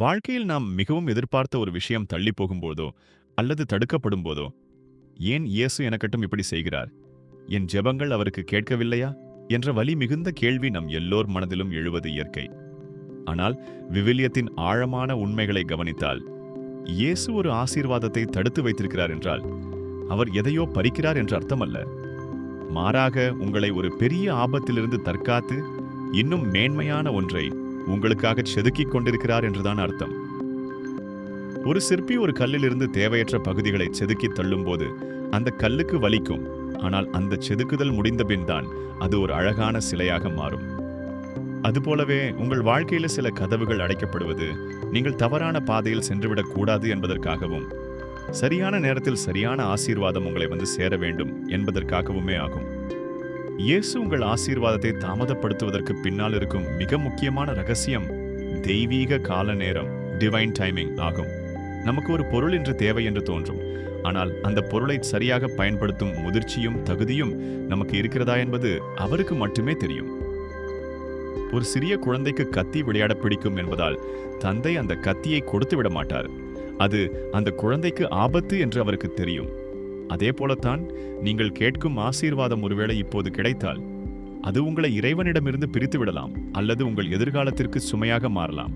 வாழ்க்கையில் நாம் மிகவும் எதிர்பார்த்த ஒரு விஷயம் தள்ளி போகும்போதோ அல்லது தடுக்கப்படும் போதோ ஏன் இயேசு எனக்கட்டும் இப்படி செய்கிறார்? என் ஜெபங்கள் அவருக்கு கேட்கவில்லையா? என்ற வலி மிகுந்த கேள்வி நம் எல்லோர் மனதிலும் எழுவது இயற்கை. ஆனால் விவிலியத்தின் ஆழமான உண்மைகளை கவனித்தால் இயேசு ஒரு ஆசீர்வாதத்தை தடுத்து வைத்திருக்கிறார் என்றால் அவர் எதையோ பறிக்கிறார் என்று அர்த்தமல்ல. மாறாக உங்களை ஒரு பெரிய ஆபத்திலிருந்து தற்காத்து இன்னும் மேன்மையான ஒன்றை உங்களுக்காக செதுக்கிக் கொண்டிருக்கிறார் என்றுதான் அர்த்தம். ஒரு சிற்பி ஒரு கல்லிலிருந்து தேவையற்ற பகுதிகளை செதுக்கி தள்ளும்போது அந்த கல்லுக்கு வலிக்கும். ஆனால் அந்த செதுக்குதல் முடிந்தபின் தான் அது ஒரு அழகான சிலையாக மாறும். அதுபோலவே உங்கள் வாழ்க்கையில சில கதவுகள் அடைக்கப்படுவது நீங்கள் தவறான பாதையில் சென்றுவிடக் கூடாது என்பதற்காகவும் சரியான நேரத்தில் சரியான ஆசீர்வாதம் உங்களை வந்து சேர வேண்டும் என்பதற்காகவுமே ஆகும். இயேசு உங்கள் ஆசீர்வாதத்தை தாமதப்படுத்துவதற்கு பின்னால் இருக்கும் மிக முக்கியமான ரகசியம் தெய்வீக கால நேரம் டிவைன் டைமிங் ஆகும். நமக்கு ஒரு பொருள் என்று தேவை என்று தோன்றும். ஆனால் அந்த பொருளை சரியாக பயன்படுத்தும் முதிர்ச்சியும் தகுதியும் நமக்கு இருக்கிறதா என்பது அவருக்கு மட்டுமே தெரியும். ஒரு சிறிய குழந்தைக்கு கத்தி விளையாட பிடிக்கும் என்பதால் தந்தை அந்த கத்தியை கொடுத்து விட மாட்டார். அது அந்த குழந்தைக்கு ஆபத்து என்று அவருக்கு தெரியும். அதே போலத்தான் நீங்கள் கேட்கும் ஆசீர்வாதம் ஒருவேளை இப்போது கிடைத்தால் அது உங்களை இறைவனிடமிருந்து பிரித்து விடலாம் அல்லது உங்கள் எதிர்காலத்திற்கு சுமையாக மாறலாம்.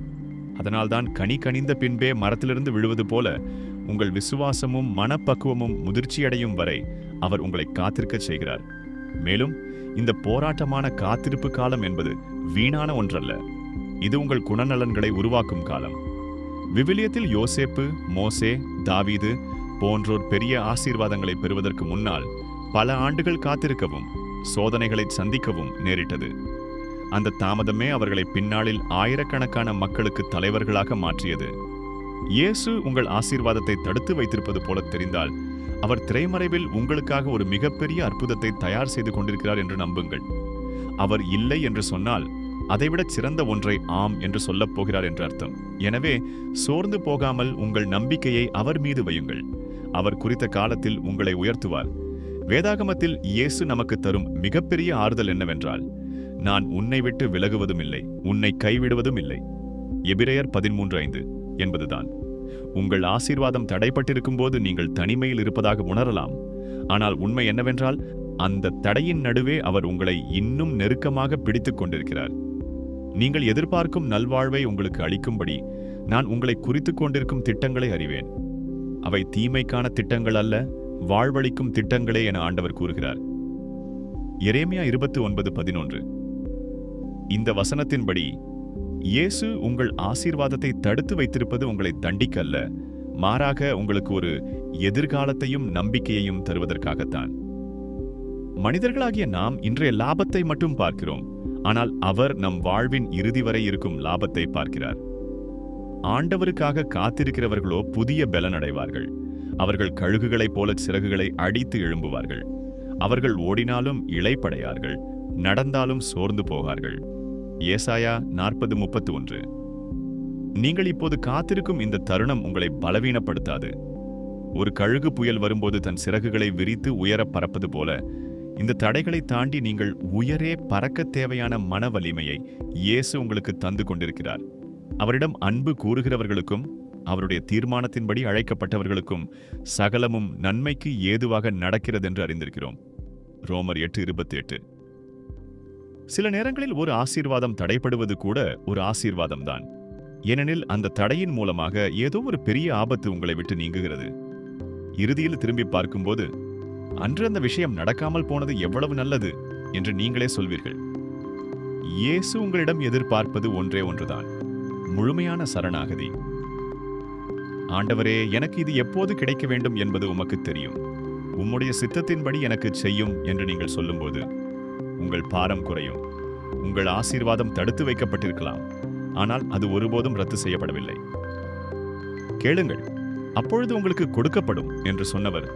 அதனால்தான் கனி கனிந்த பின்பே மரத்திலிருந்து விழுவது போல உங்கள் விசுவாசமும் மனப்பக்குவமும் முதிர்ச்சியடையும் வரை அவர் உங்களை காத்திருக்கச் செய்கிறார். மேலும் இந்த போராட்டமான காத்திருப்பு காலம் என்பது வீணான ஒன்றல்ல. இது உங்கள் குணநலன்களை உருவாக்கும் காலம். விவிலியத்தில் யோசேப்பு மோசே தாவீது போன்றோர் பெரிய ஆசீர்வாதங்களை பெறுவதற்கு முன்னால் பல ஆண்டுகள் காத்திருக்கவும் சோதனைகளை சந்திக்கவும் நேரிட்டது. அந்த தாமதமே அவர்களை பின்னாளில் ஆயிரக்கணக்கான மக்களுக்கு தலைவர்களாக மாற்றியது. இயேசு உங்கள் ஆசீர்வாதத்தை தடுத்து வைத்திருப்பது போல தெரிந்தால் அவர் திரைமறைவில் உங்களுக்காக ஒரு மிகப்பெரிய அற்புதத்தை தயார் செய்து கொண்டிருக்கிறார் என்று நம்புங்கள். அவர் இல்லை என்று சொன்னால் அதைவிட சிறந்த ஒன்றை ஆம் என்று சொல்லப் போகிறார் என்று அர்த்தம். எனவே சோர்ந்து போகாமல் உங்கள் நம்பிக்கையை அவர் மீது வையுங்கள். அவர் குறித்த காலத்தில் உங்களை உயர்த்துவார். வேதாகமத்தில் இயேசு நமக்கு தரும் மிகப்பெரிய ஆறுதல் என்னவென்றால் நான் உன்னை விட்டு விலகுவதும் இல்லை உன்னை கைவிடுவதும் இல்லை எபிரேயர் பதிமூன்று ஐந்து என்பதுதான். உங்கள் ஆசீர்வாதம் தடைப்பட்டிருக்கும் போது நீங்கள் தனிமையில் இருப்பதாக உணரலாம். ஆனால் உண்மை என்னவென்றால் அந்த தடையின் நடுவே அவர் உங்களை இன்னும் நெருக்கமாக பிடித்துக் கொண்டிருக்கிறார். நீங்கள் எதிர்பார்க்கும் நல்வாழ்வை உங்களுக்கு அளிக்கும்படி நான் உங்களை குறித்துக் கொண்டிருக்கும் திட்டங்களை அறிவேன். அவை தீமைக்கான திட்டங்கள் அல்ல வாழ்வளிக்கும் திட்டங்களே என ஆண்டவர் கூறுகிறார். எரேமியா இருபத்து ஒன்பது பதினொன்று. இந்த வசனத்தின்படி இயேசு உங்கள் ஆசீர்வாதத்தை தடுத்து வைத்திருப்பது உங்களை தண்டிக்க அல்ல மாறாக உங்களுக்கு ஒரு எதிர்காலத்தையும் நம்பிக்கையையும் தருவதற்காகத்தான். மனிதர்களாகிய நாம் இன்றைய லாபத்தை மட்டும் பார்க்கிறோம் ஆனால் அவர் நம் வாழ்வின் இறுதி வரை இருக்கும் லாபத்தை பார்க்கிறார். ஆண்டவருக்காக காத்திருக்கிறவர்களோ புதிய பலனடைவார்கள். அவர்கள் கழுகுகளைப் போல சிறகுகளை அடித்து எழும்புவார்கள். அவர்கள் ஓடினாலும் இழைப்படையார்கள் நடந்தாலும் சோர்ந்து போகார்கள். ஏசாயா நாற்பது முப்பத்து ஒன்று நீங்கள் இப்போது காத்திருக்கும் இந்த தருணம் உங்களை பலவீனப்படுத்தாது. ஒரு கழுகு புயல் வரும்போது தன் சிறகுகளை விரித்து உயர பறப்பது போல இந்த தடைகளை தாண்டி நீங்கள் உயரே பறக்கத் தேவையான மன வலிமையை இயேசு உங்களுக்கு தந்து கொண்டிருக்கிறார். அவரிடம் அன்பு கூறுகிறவர்களுக்கும் அவருடைய தீர்மானத்தின்படி அழைக்கப்பட்டவர்களுக்கும் சகலமும் நன்மைக்கு ஏதுவாக நடக்கிறதென்று அறிந்திருக்கிறோம். ரோமர் எட்டு இருபத்தி எட்டு சில நேரங்களில் ஒரு ஆசீர்வாதம் தடைப்படுவது கூட ஒரு ஆசீர்வாதம்தான். ஏனெனில் அந்த தடையின் மூலமாக ஏதோ ஒரு பெரிய ஆபத்து உங்களை விட்டு நீங்குகிறது. இறுதியில் திரும்பி பார்க்கும்போது அன்று அந்த விஷயம் நடக்காமல் போனது எவ்வளவு நல்லது என்று நீங்களே சொல்வீர்கள். இயேசு உங்களிடம் எதிர்பார்ப்பது ஒன்றே ஒன்றுதான். முழுமையான சரணாகதி. ஆண்டவரே எனக்கு இது எப்போது கிடைக்க வேண்டும் என்பது உமக்கு தெரியும். உம்முடைய சித்தத்தின்படி எனக்கு செய்யும் என்று நீங்கள் சொல்லும்போது உங்கள் பாரம் குறையும். உங்கள் ஆசீர்வாதம் தடுத்து வைக்கப்பட்டிருக்கலாம். ஆனால் அது ஒருபோதும் ரத்து செய்யப்படவில்லை. கேளுங்கள் அப்பொழுது உங்களுக்கு கொடுக்கப்படும் என்று சொன்னவர்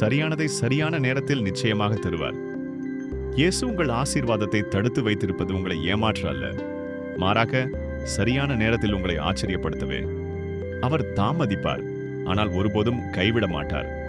சரியானதை சரியான நேரத்தில் நிச்சயமாக தருவார். இயேசு உங்கள் ஆசீர்வாதத்தை தடுத்து வைத்திருப்பது உங்களை ஏமாற்ற அல்ல. மாறாக சரியான நேரத்தில் உங்களை ஆச்சரியப்படுத்தவே அவர் தாமதிப்பார். ஆனால் ஒருபோதும் கைவிட மாட்டார்